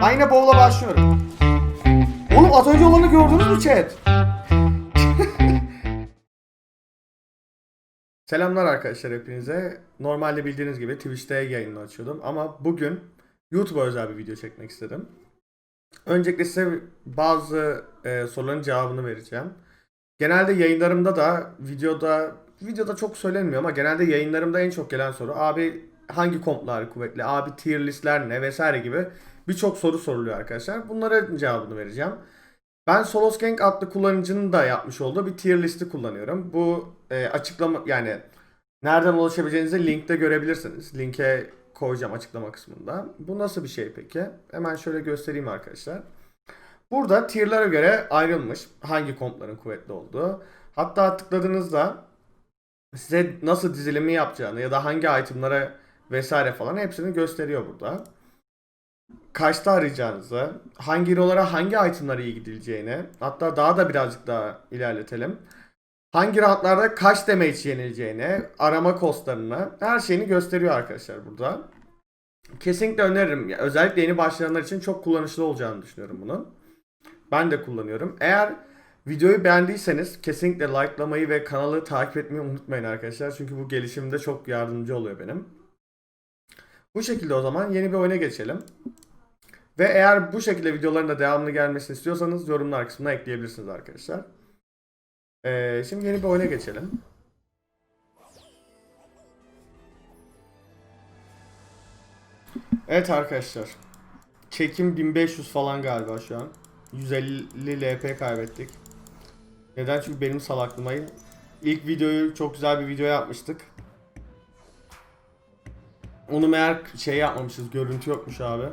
Yine bowl'a başlıyorum. Oğlum az önce olanı gördünüz mü chat? Selamlar arkadaşlar hepinize. Normalde bildiğiniz gibi Twitch'te yayını açıyordum ama bugün YouTube'a özel bir video çekmek istedim. Öncelikle size bazı e, soruların cevabını vereceğim. Genelde yayınlarımda da videoda videoda çok söylenmiyor ama genelde yayınlarımda en çok gelen soru abi hangi komplar kuvvetli, abi tier listler ne vesaire gibi birçok soru soruluyor arkadaşlar. Bunlara cevabını vereceğim. Ben Solos Gang adlı kullanıcının da yapmış olduğu bir tier listi kullanıyorum. Bu e, açıklama yani nereden ulaşabileceğinizi linkte görebilirsiniz. Linke koyacağım açıklama kısmında. Bu nasıl bir şey peki? Hemen şöyle göstereyim arkadaşlar. Burada tier'lara göre ayrılmış hangi kompların kuvvetli olduğu. Hatta tıkladığınızda size nasıl dizilimi yapacağını ya da hangi itemlara vesaire falan hepsini gösteriyor burada. Kaçta arayacağınızı, hangi hero'lara hangi itemlara iyi gidileceğini, hatta daha da birazcık daha ilerletelim. Hangi roundlarda kaç damage yenileceğini, arama costlarını, her şeyini gösteriyor arkadaşlar burada. Kesinlikle öneririm. Özellikle yeni başlayanlar için çok kullanışlı olacağını düşünüyorum bunun. Ben de kullanıyorum. Eğer videoyu beğendiyseniz kesinlikle likelamayı ve kanalı takip etmeyi unutmayın arkadaşlar. Çünkü bu gelişimde çok yardımcı oluyor benim. Bu şekilde o zaman yeni bir oyuna geçelim. Ve eğer bu şekilde videoların da devamlı gelmesini istiyorsanız yorumlar kısmına ekleyebilirsiniz arkadaşlar. Ee, şimdi yeni bir oyuna geçelim. Evet arkadaşlar. Çekim 1500 falan galiba şu an. 150 LP kaybettik. Neden? Çünkü benim salaklığıma ilk videoyu çok güzel bir video yapmıştık. Onu meğer şey yapmamışız. Görüntü yokmuş abi.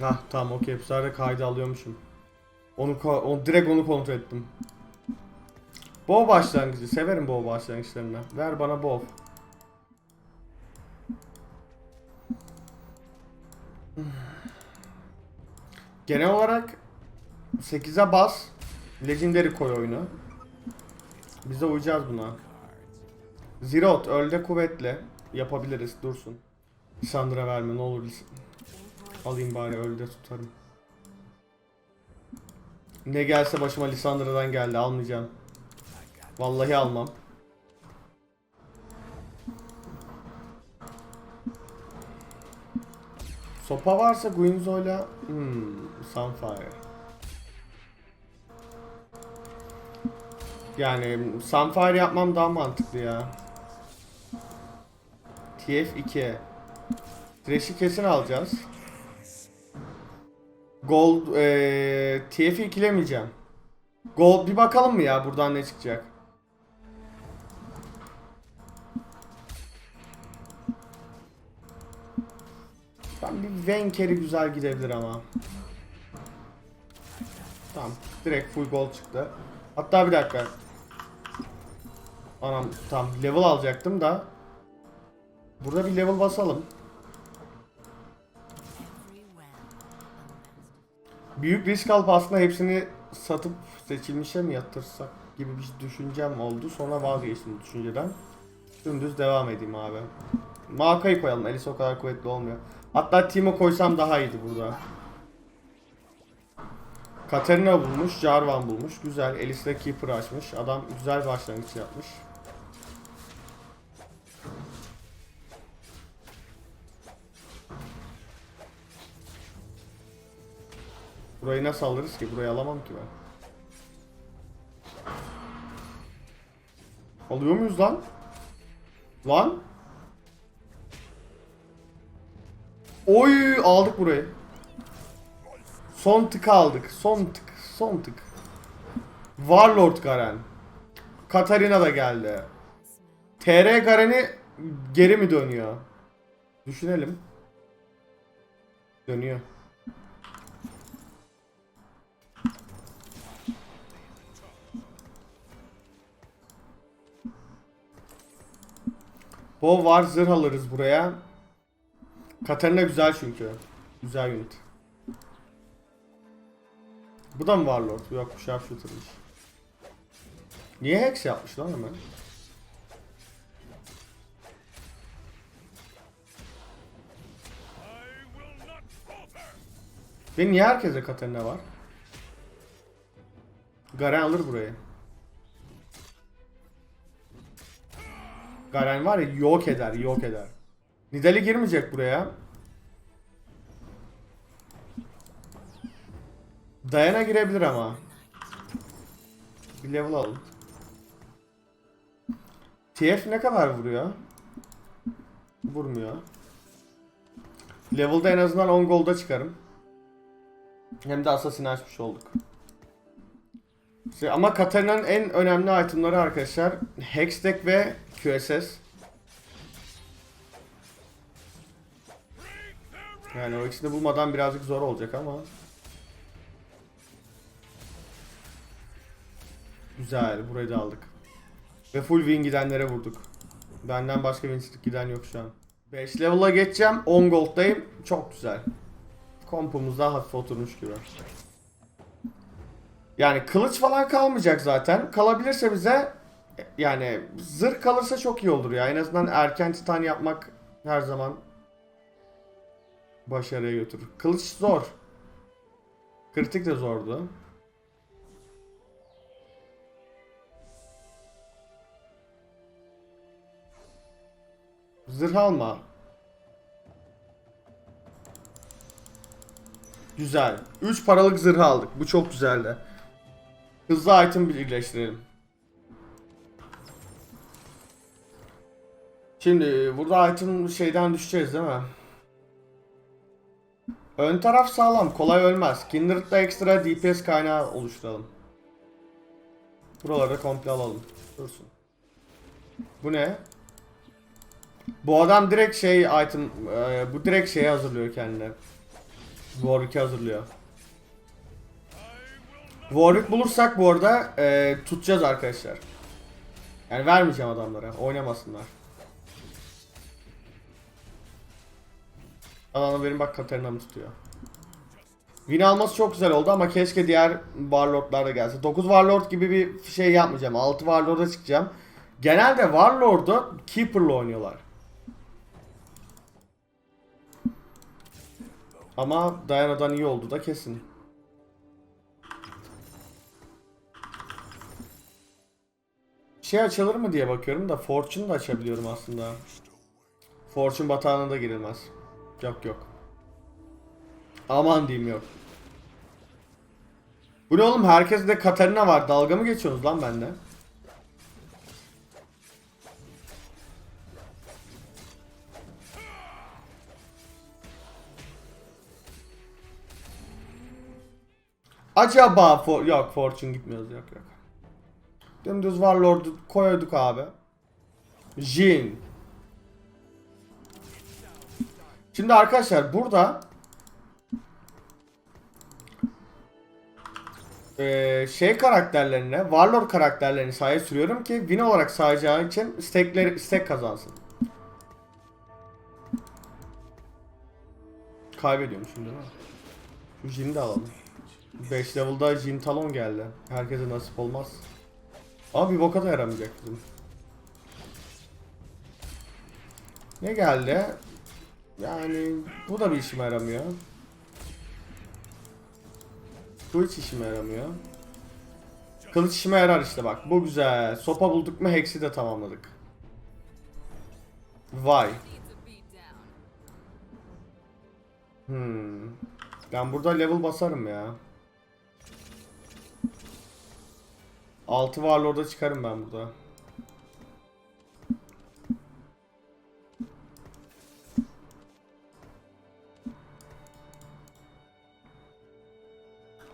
Hah tamam okey. Bu sefer de kaydı alıyormuşum. Onu, onu direkt onu kontrol ettim. Bow başlangıcı. Severim bow başlangıçlarını. Ver bana bow. Genel olarak 8'e bas. Legendary koy oyunu. Biz de uyacağız buna. Zirot ölde kuvvetli. Yapabiliriz dursun. Lisandra verme ne olur. Alayım bari ölde tutarım. Ne gelse başıma Lisandra'dan geldi almayacağım. Vallahi almam. Sopa varsa Guinzo'yla hmm, Sunfire. Yani Sunfire yapmam daha mantıklı ya. TF2. Thresh'i kesin alacağız. Gold eee TF'i ikilemeyeceğim. Gold bir bakalım mı ya buradan ne çıkacak? Ben bir Venker'i güzel gidebilir ama. Tamam. Direkt full gold çıktı. Hatta bir dakika. Anam tamam level alacaktım da. Burada bir level basalım. Büyük risk alıp aslında hepsini satıp seçilmişe mi yatırsak gibi bir düşüncem oldu. Sonra vazgeçtim düşünceden. Dümdüz devam edeyim abi. Maka'yı koyalım. Alice o kadar kuvvetli olmuyor. Hatta Timo koysam daha iyiydi burada. Katarina bulmuş, Jarvan bulmuş. Güzel. Alice de Keeper açmış. Adam güzel başlangıç yapmış. Burayı nasıl alırız ki? Burayı alamam ki ben. Alıyor muyuz lan? Lan? Oy aldık burayı. Son tık aldık. Son tık. Son tık. Warlord Garen. Katarina da geldi. TR Garen'i geri mi dönüyor? Düşünelim. Dönüyor. Bow var zırh alırız buraya. Katarina güzel çünkü. Güzel unit. Bu da mı Warlord? Yok bu Sharpshooter'mış. Niye Hex yapmış lan hemen? Ve niye herkese Katarina var? Garen alır burayı. Garen var ya yok eder, yok eder. Nidali girmeyecek buraya. Dayana girebilir ama. Bir level alın. TF ne kadar vuruyor? Vurmuyor. Level'da en azından 10 golda çıkarım. Hem de Assassin açmış olduk. İşte ama Katarina'nın en önemli itemları arkadaşlar Hextech ve QSS. Yani o ikisini bulmadan birazcık zor olacak ama. Güzel, burayı da aldık. Ve full win gidenlere vurduk. Benden başka win giden yok şu an. 5 level'a geçeceğim. 10 gold'dayım. Çok güzel. Kompumuz daha hafif oturmuş gibi. Yani kılıç falan kalmayacak zaten. Kalabilirse bize yani zırh kalırsa çok iyi olur ya. En azından erken titan yapmak her zaman başarıya götürür. Kılıç zor. Kritik de zordu. Zırh alma. Güzel. 3 paralık zırh aldık. Bu çok güzeldi. Hızlı item birleştirelim. Şimdi burada item şeyden düşeceğiz değil mi? Ön taraf sağlam. Kolay ölmez. Kindred'da ekstra DPS kaynağı oluşturalım. Buraları komple alalım. Dursun. Bu ne? Bu adam direkt şey item e, bu direkt şeyi hazırlıyor kendine. Warwick'i hazırlıyor. Warwick bulursak bu arada e, tutacağız arkadaşlar. Yani vermeyeceğim adamlara. Oynamasınlar. Adamı benim bak Katarina'mı tutuyor. Win alması çok güzel oldu ama keşke diğer Warlord'lar da gelse. 9 Warlord gibi bir şey yapmayacağım. 6 Warlord'a çıkacağım. Genelde Warlord'u Keeper'la oynuyorlar. Ama Diana'dan iyi oldu da kesin. Şey açılır mı diye bakıyorum da Fortune da açabiliyorum aslında. Fortune batağına da girilmez. Yok yok. Aman diyeyim yok. Bu ne oğlum herkeste de Katarina var. Dalga mı geçiyorsunuz lan bende? Acaba for yok Fortune gitmiyoruz yok yok. Dümdüz Warlord'u koyduk abi. Jin. Şimdi arkadaşlar burada eee, şey karakterlerine, Warlord karakterlerini sahaya sürüyorum ki win olarak sayacağı için stackleri, stack kazansın. Kaybediyormuşum değil mi? Şu Jin'i de alalım. 5 level'da Jin Talon geldi. Herkese nasip olmaz. Ama bir boka da yaramayacak bizim. Ne geldi? Yani bu da bir işime yaramıyor. Bu hiç işime yaramıyor. Kılıç işime yarar işte bak. Bu güzel. Sopa bulduk mu Hex'i de tamamladık. Vay. Hmm. Ben burada level basarım ya. 6 Warlord'a çıkarım ben burada.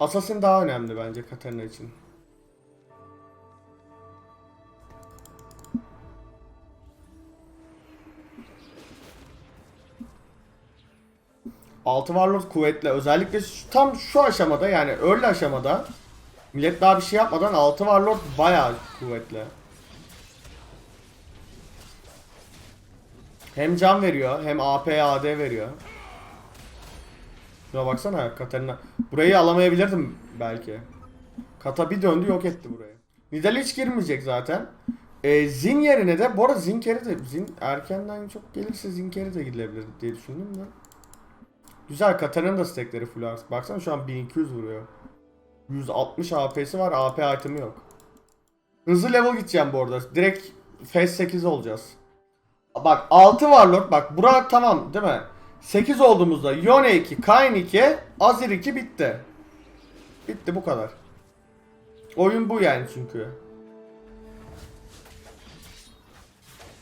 Assassin daha önemli bence Katarina için. Altı Warlord kuvvetli. Özellikle şu, tam şu aşamada yani early aşamada millet daha bir şey yapmadan altı Warlord bayağı kuvvetli. Hem can veriyor hem AP AD veriyor. Şuna baksana Katarina. Burayı alamayabilirdim belki. Kata bir döndü yok etti burayı. Nidal hiç girmeyecek zaten. Ee, Zin yerine de bu arada Zinker'i de Zin erkenden çok gelirse Zinker'i de gidilebilir diye düşündüm de. Güzel Katarina'nın da stackleri full artık. Baksana şu an 1200 vuruyor. 160 AP'si var. AP item'i yok. Hızlı level gideceğim bu arada. Direkt Phase 8 olacağız. Bak 6 Warlord. Bak bura tamam değil mi? 8 olduğumuzda Yone 2, Kayn 2, Azir 2 bitti. Bitti bu kadar. Oyun bu yani çünkü.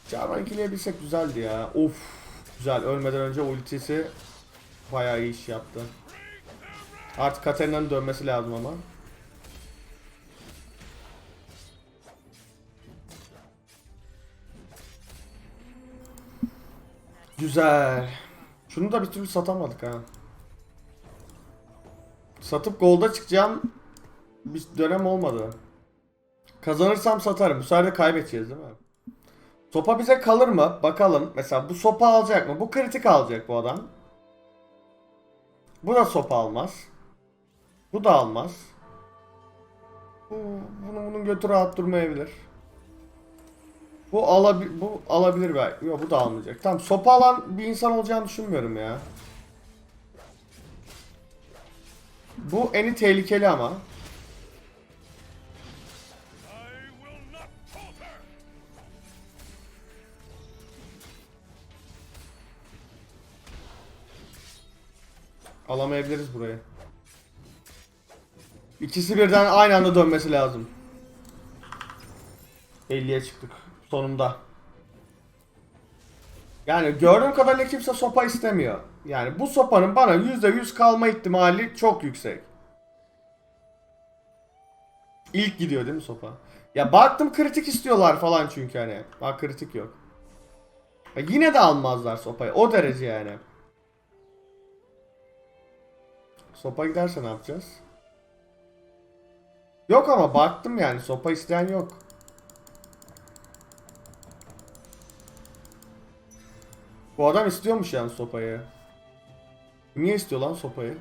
Jarvan ikileyebilsek güzeldi ya. Of. Güzel. Ölmeden önce ultisi bayağı iyi iş yaptı. Artık Katarina'nın dönmesi lazım ama. Güzel. Şunu da bir türlü satamadık ha. Satıp golda çıkacağım bir dönem olmadı. Kazanırsam satarım. Bu sefer de kaybedeceğiz değil mi? Sopa bize kalır mı? Bakalım. Mesela bu sopa alacak mı? Bu kritik alacak bu adam. Bu da sopa almaz. Bu da almaz. Bu, bunu bunun götü rahat durmayabilir. Bu alabi bu alabilir belki. Yok bu da almayacak. Tamam sopa alan bir insan olacağını düşünmüyorum ya. Bu eni tehlikeli ama. Alamayabiliriz burayı. İkisi birden aynı anda dönmesi lazım. 50'ye çıktık sonunda. Yani gördüğüm kadarıyla kimse sopa istemiyor. Yani bu sopanın bana %100 kalma ihtimali çok yüksek. İlk gidiyor değil mi sopa? Ya baktım kritik istiyorlar falan çünkü hani. Bak kritik yok. Ya yine de almazlar sopayı. O derece yani. Sopa giderse ne yapacağız? Yok ama baktım yani sopa isteyen yok. Bu adam istiyormuş yani sopayı. Niye istiyor lan sopayı?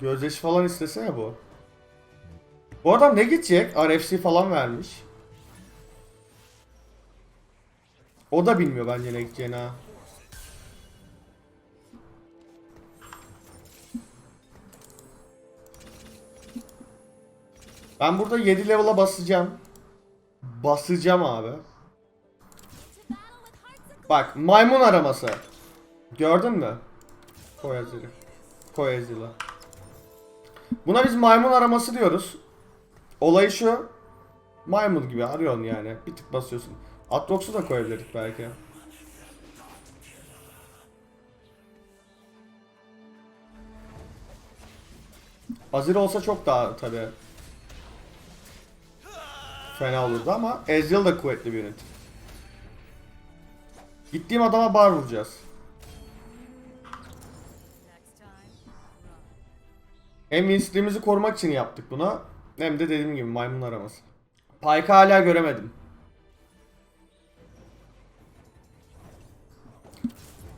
Gözyaşı falan istesene bu. Bu adam ne gidecek? RFC falan vermiş. O da bilmiyor bence ne gideceğini ha. Ben burada 7 level'a basacağım. Basacağım abi. Bak maymun araması. Gördün mü? Koy Azir'i. Koy Azir'i. Buna biz maymun araması diyoruz. Olay şu. Maymun gibi arıyorsun yani. Bir tık basıyorsun. Atrox'u da koyabilirdik belki. Azir olsa çok daha tabi fena olurdu ama Ezreal da kuvvetli bir yönetim. Gittiğim adama bar vuracağız. Hem winstream'imizi korumak için yaptık buna. Hem de dediğim gibi maymun araması. Pike'ı hala göremedim.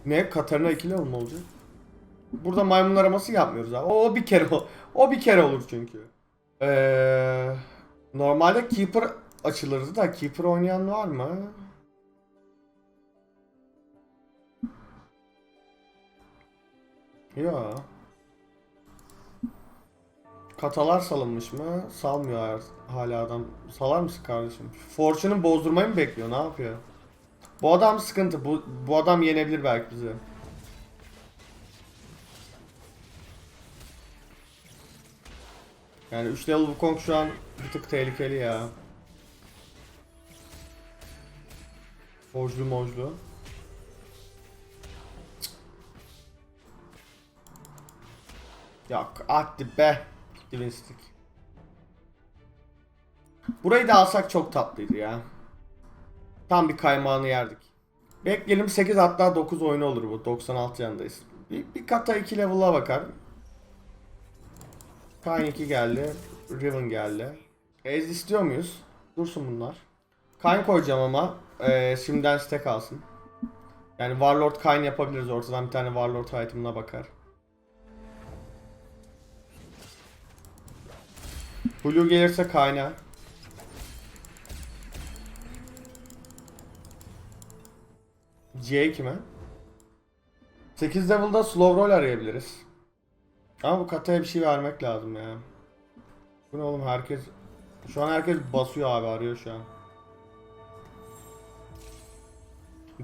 Ne? Katarina 2 level mi olacak? Burada maymun araması yapmıyoruz abi. O, o bir kere o. O bir kere olur çünkü. Eee normalde keeper açılırdı da keeper oynayan var mı? Ya. Katalar salınmış mı? Salmıyor hala adam. Salar mısın kardeşim? Fortune'un bozdurmayı mı bekliyor? Ne yapıyor? Bu adam sıkıntı. Bu, bu adam yenebilir belki bizi. Yani 3 level Wukong şu an bir tık tehlikeli ya. Mojlu mojlu. Yok hadi be. Gitti Winstik. Burayı da alsak çok tatlıydı ya. Tam bir kaymağını yerdik. Bekleyelim 8 hatta 9 oyunu olur bu. 96 yanındayız. Bir, bir kata 2 level'a bakar. Kayn 2 geldi. Riven geldi. Ez istiyor muyuz? Dursun bunlar. Kayn koyacağım ama e, şimdiden stack alsın. Yani Warlord Kayn yapabiliriz. Ortadan bir tane Warlord item'ına bakar. Blue gelirse Kayn'a. C kime? 8 level'da slow roll arayabiliriz. Ama bu kataya bir şey vermek lazım ya. Bu ne oğlum herkes... Şu an herkes basıyor abi arıyor şu an.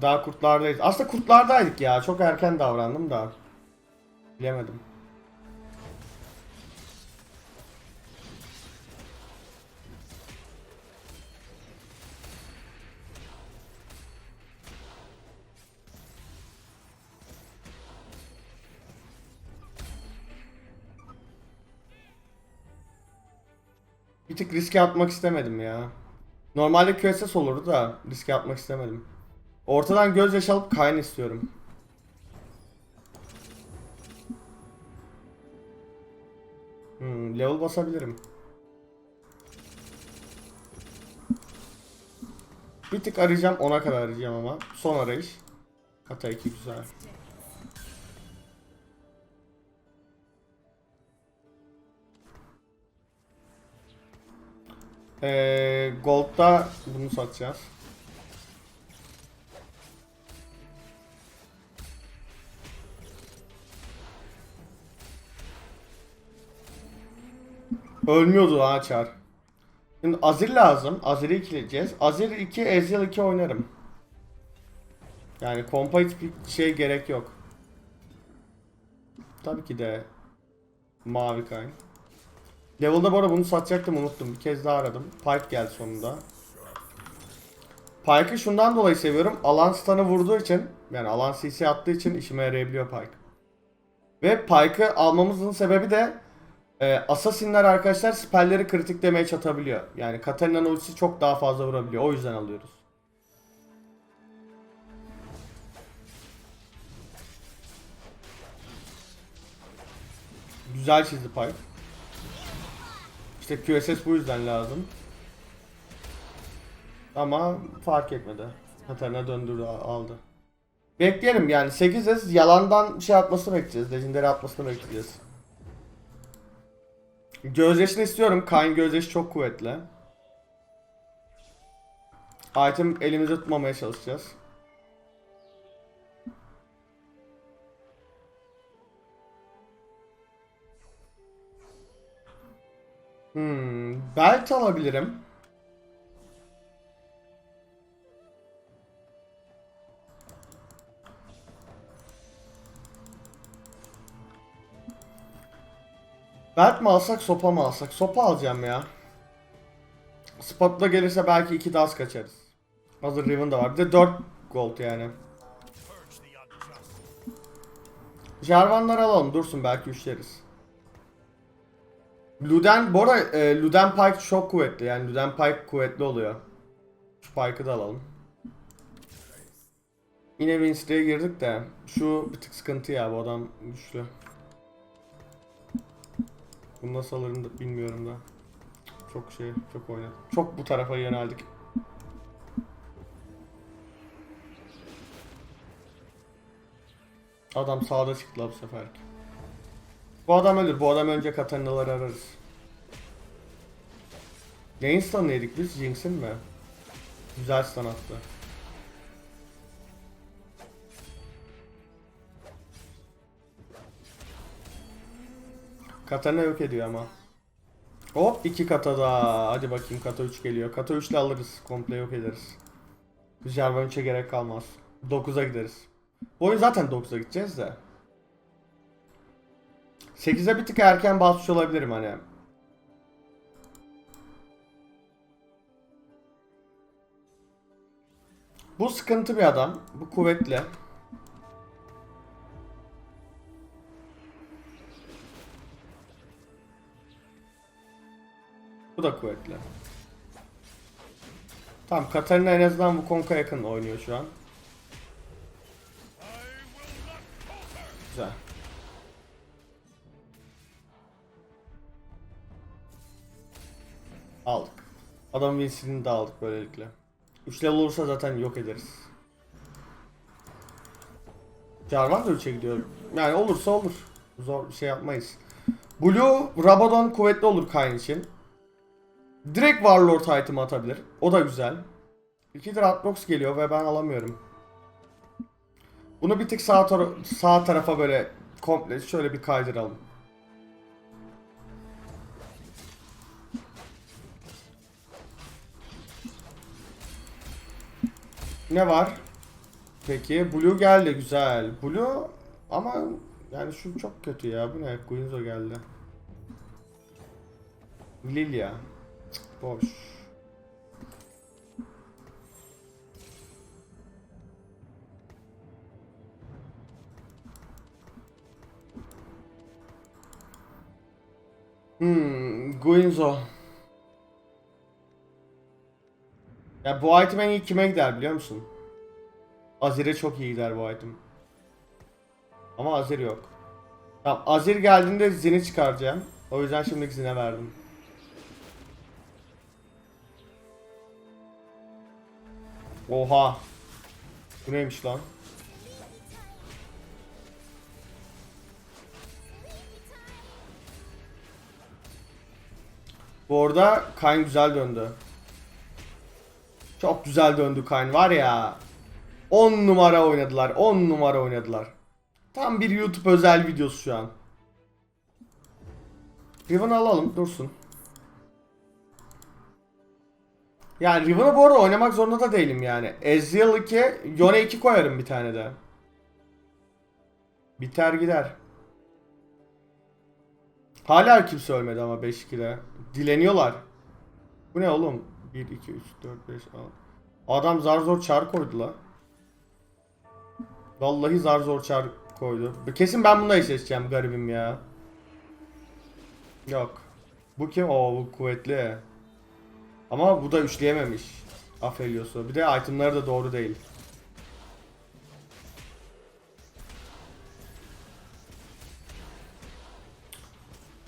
Daha kurtlardayız. Aslında kurtlardaydık ya. Çok erken davrandım da. Bilemedim. Bir tık riske atmak istemedim ya. Normalde QSS olurdu da riske atmak istemedim. Ortadan gözyaşı alıp Kayn istiyorum. Hmm, level basabilirim. Bir tık arayacağım ona kadar arayacağım ama. Son arayış. Kata 2 güzel. Ee, Gold'da bunu satacağız. Ölmüyordu ha Çar. Şimdi Azir lazım. Azir'i ikileyeceğiz. Azir 2, Ezreal 2 oynarım. Yani kompa hiçbir şey gerek yok. Tabii ki de Mavi Kayn. Level'da bu arada bunu satacaktım unuttum. Bir kez daha aradım. Pike geldi sonunda. Pike'ı şundan dolayı seviyorum. Alan stun'ı vurduğu için yani alan CC attığı için işime yarayabiliyor Pike. Ve Pike'ı almamızın sebebi de e, Assassin'ler arkadaşlar spellleri kritik demeye çatabiliyor. Yani Katarina'nın ultisi çok daha fazla vurabiliyor. O yüzden alıyoruz. Güzel çizdi Pike. İşte QSS bu yüzden lazım. Ama fark etmedi. Katarina döndürdü aldı. Bekleyelim yani 8'iz yalandan şey atmasını bekleyeceğiz. Legendary atmasını bekleyeceğiz. Gözyaşını istiyorum. Kayn gözyaşı çok kuvvetli. Item elimize tutmamaya çalışacağız. Hmm, belt alabilirim. Belt mi alsak sopa mı alsak? Sopa alacağım ya. Spot'la gelirse belki iki das kaçarız. Hazır Riven da var. Bir de 4 gold yani. Jarvanları alalım dursun belki üçleriz. Luden, bu arada e, Luden Pike çok kuvvetli yani Luden Pike kuvvetli oluyor. Şu Pike'ı da alalım. Yine Winster'e girdik de şu bir tık sıkıntı ya bu adam güçlü. Bunu nasıl alırım da bilmiyorum da. Çok şey, çok oynadım. Çok bu tarafa yöneldik. Adam sağda çıktı bu sefer. Bu adam ölür. Bu adam önce Katarina'ları ararız. Neyin stun'ı biz? Jinx'in mi? Güzel stun attı. Katarina yok ediyor ama. Hop iki kata da. Hadi bakayım kata 3 geliyor. Kata 3 ile alırız. Komple yok ederiz. Jarvan 3'e gerek kalmaz. 9'a gideriz. Bu oyun zaten 9'a gideceğiz de. 8'e bir tık erken basmış olabilirim hani. Bu sıkıntı bir adam. Bu kuvvetli. Bu da kuvvetli. Tamam Katarina en azından bu konka yakın oynuyor şu an. Güzel. Aldık. Adam Winston'ı da aldık böylelikle. 3 level olursa zaten yok ederiz. Jarvan da 3'e gidiyor. Yani olursa olur. Zor bir şey yapmayız. Blue, Rabadon kuvvetli olur Kayn için. Direkt Warlord item atabilir. O da güzel. İkidir Atbox geliyor ve ben alamıyorum. Bunu bir tık sağ, sağ tarafa böyle komple şöyle bir kaydıralım. Ne var? Peki Blue geldi güzel. Blue ama yani şu çok kötü ya. Bu ne? Guinzo geldi. Lilia. Cık, Boş. Hmm, Guinzo. Ya bu item en iyi kime gider biliyor musun? Azir'e çok iyi gider bu item. Ama Azir yok. Tamam Azir geldiğinde Zin'i çıkaracağım. O yüzden şimdilik Zin'e verdim. Oha. Bu neymiş lan? Bu arada Kayn güzel döndü. Çok güzel döndü Kayn var ya. 10 numara oynadılar. 10 numara oynadılar. Tam bir YouTube özel videosu şu an. Riven'ı alalım dursun. Yani Riven'ı bu arada oynamak zorunda da değilim yani. Ezreal 2, Yone 2 koyarım bir tane de. Biter gider. Hala kimse ölmedi ama 5-2'de. Dileniyorlar. Bu ne oğlum? 1, 2, 3, 4, 5, 6. Adam zar zor çar koydu la. Vallahi zar zor çar koydu. Kesin ben bununla eşleşeceğim garibim ya. Yok. Bu kim? Oo bu kuvvetli. Ama bu da üçleyememiş. Aphelios'u. Bir de itemları da doğru değil.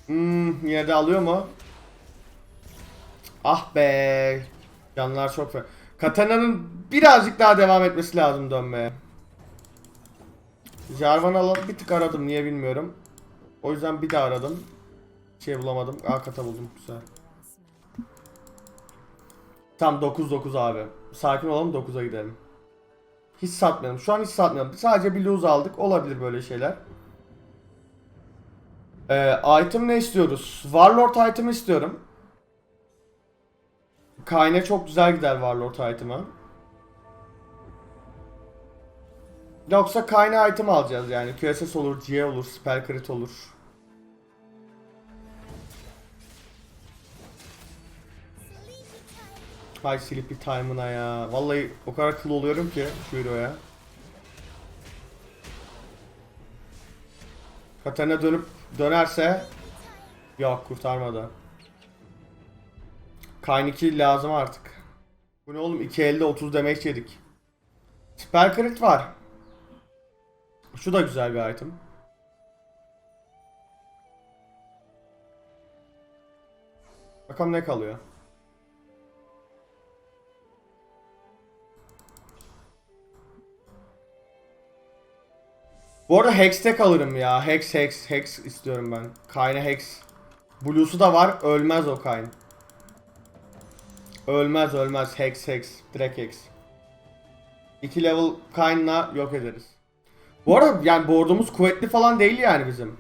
Hmm, yine de alıyor mu? Ah be. Canlar çok fena. Katana'nın birazcık daha devam etmesi lazım dönmeye. Jarvan'ı alıp bir tık aradım niye bilmiyorum. O yüzden bir daha aradım. Şey bulamadım. Aa kata buldum güzel. Tam 9-9 abi. Sakin olalım 9'a gidelim. Hiç satmayalım. Şu an hiç satmayalım. Sadece bir lose aldık. Olabilir böyle şeyler. Ee, item ne istiyoruz? Warlord item istiyorum. Kayn'e çok güzel gider Warlord item'a. Yoksa Kayn'a item alacağız yani. QSS olur, GA olur, Spell Crit olur. Hay Sleepy Time'ına ya. Vallahi o kadar kıl oluyorum ki şu hero'ya. Katarina dönüp dönerse yok kurtarmadı. Kayn 2 lazım artık. Bu ne oğlum 2 elde 30 damage yedik. Spell crit var. Şu da güzel bir item. Bakalım ne kalıyor. Bu arada Hex tek alırım ya. Hex Hex Hex istiyorum ben. Kayn'a Hex. Blue'su da var. Ölmez o Kayn. Ölmez ölmez. Hex Hex. Direkt Hex. 2 level Kayn'la yok ederiz. Bu arada yani board'umuz kuvvetli falan değil yani bizim.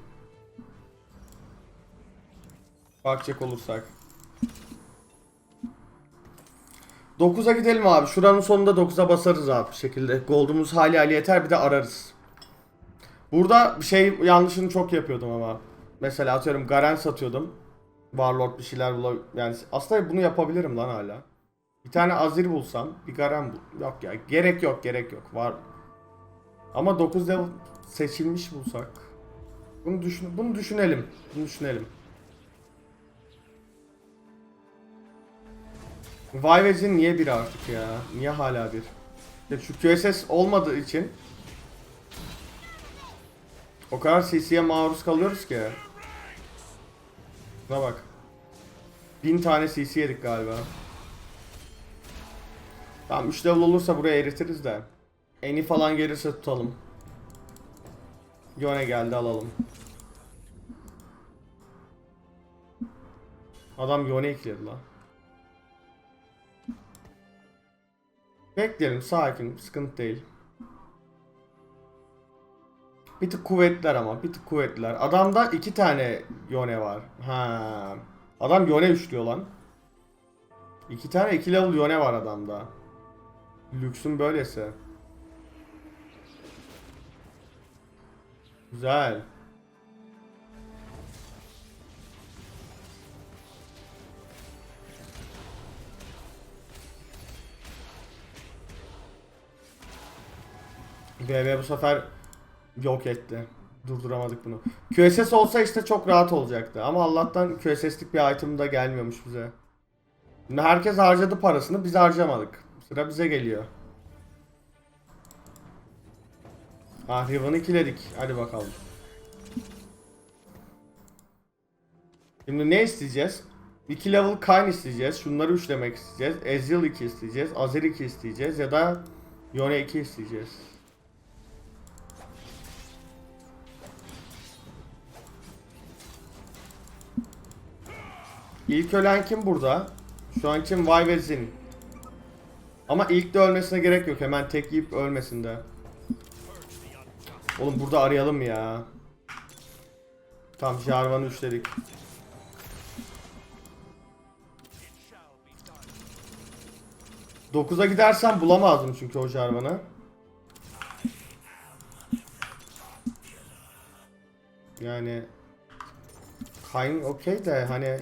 Bakacak olursak. 9'a gidelim abi. Şuranın sonunda 9'a basarız abi bir şekilde. Gold'umuz hali hali yeter bir de ararız. Burada bir şey yanlışını çok yapıyordum ama. Mesela atıyorum Garen satıyordum. Warlord bir şeyler bula yani aslında bunu yapabilirim lan hala. Bir tane Azir bulsam, bir Garen bul. Yok ya, gerek yok, gerek yok. Var. Ama 9 level seçilmiş bulsak. Bunu düşün bunu düşünelim. Bunu düşünelim. Vayvez'in niye bir artık ya? Niye hala bir? Ya şu QSS olmadığı için o kadar CC'ye maruz kalıyoruz ki. Buna bak. Bin tane CC yedik galiba. Tamam 3 level olursa buraya eritiriz de. Eni falan gelirse tutalım. Yone geldi alalım. Adam Yone ekledi lan. Bekleyelim sakin sıkıntı değil. Bir tık kuvvetliler ama. Bir tık kuvvetliler. Adamda iki tane Yone var. Ha. Adam Yone üçlüyor lan. İki tane iki level Yone var adamda. Lüksün böylesi. Güzel. BB bu sefer yok etti. Durduramadık bunu. QSS olsa işte çok rahat olacaktı. Ama Allah'tan QSS'lik bir item da gelmiyormuş bize. Şimdi herkes harcadı parasını biz harcamadık. Sıra bize geliyor. Ah Riven'ı ikiledik. Hadi bakalım. Şimdi ne isteyeceğiz? 2 level Kayn isteyeceğiz. Şunları üçlemek isteyeceğiz. Ezreal 2 isteyeceğiz. Azer 2 isteyeceğiz. Ya da Yone 2 isteyeceğiz. İlk ölen kim burada? Şu an kim? Vay. Ama ilk de ölmesine gerek yok. Hemen tek yiyip ölmesin de. Oğlum burada arayalım ya. Tam Jarvan'ı üçledik. Dokuza gidersem bulamazdım çünkü o Jarvan'ı. Yani Kayn okey de hani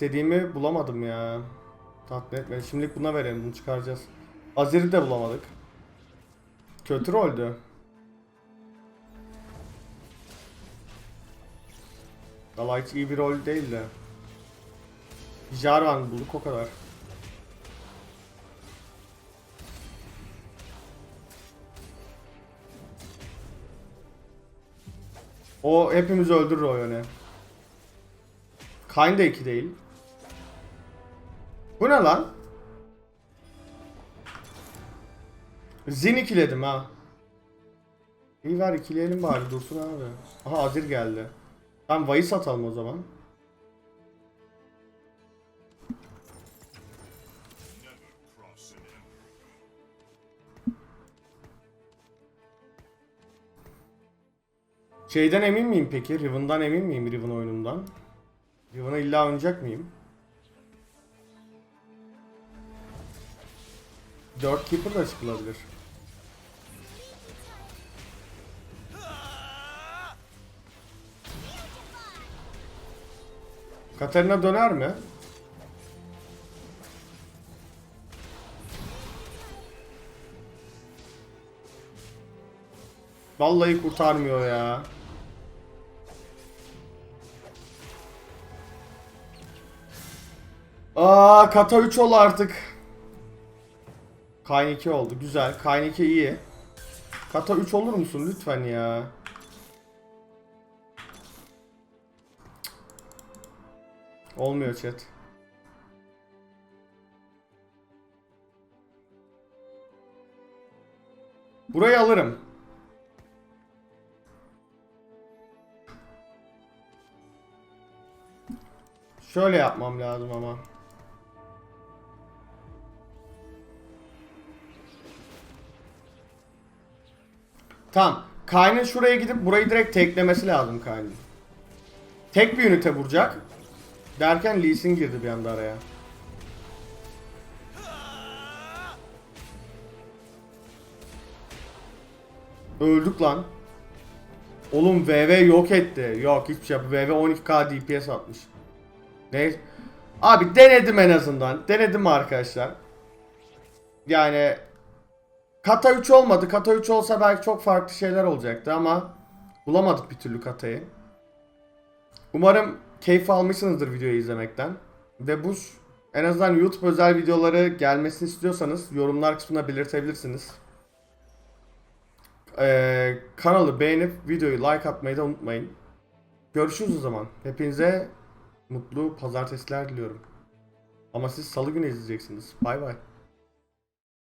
istediğimi bulamadım ya. Tatmin etmedi. Şimdilik buna verelim. Bunu çıkaracağız. Azir'i de bulamadık. Kötü roldü. Valla hiç iyi bir rol değil de. Jarvan bulduk o kadar. O hepimizi öldürür o yöne. Kayn da 2 değil. Bu ne lan? Zin ikiledim ha. İyi ver ikileyelim bari dursun abi. Aha Azir geldi. Ben Vay'ı satalım o zaman. Şeyden emin miyim peki? Riven'dan emin miyim Riven oyunundan? Riven'a illa oynayacak mıyım? Dört Keeper da çıkılabilir. Katarina döner mi? Vallahi kurtarmıyor ya. Aa kata 3 ol artık. Kayn 2 oldu. Güzel. Kayn 2 iyi. Kata 3 olur musun lütfen ya? Olmuyor chat. Burayı alırım. Şöyle yapmam lazım ama. Tamam. Kayn'ın şuraya gidip burayı direkt teklemesi lazım Kayn'ın. Tek bir ünite vuracak. Derken Lee Sin girdi bir anda araya. Öldük lan. Oğlum VV yok etti. Yok hiçbir şey. VV 12k DPS atmış. Ne? Abi denedim en azından. Denedim arkadaşlar. Yani Kata 3 olmadı. Kata 3 olsa belki çok farklı şeyler olacaktı ama bulamadık bir türlü Kata'yı. Umarım keyif almışsınızdır videoyu izlemekten. Ve bu en azından YouTube özel videoları gelmesini istiyorsanız yorumlar kısmına belirtebilirsiniz. Ee, kanalı beğenip videoyu like atmayı da unutmayın. Görüşürüz o zaman. Hepinize mutlu pazartesiler diliyorum. Ama siz salı günü izleyeceksiniz. Bay bay.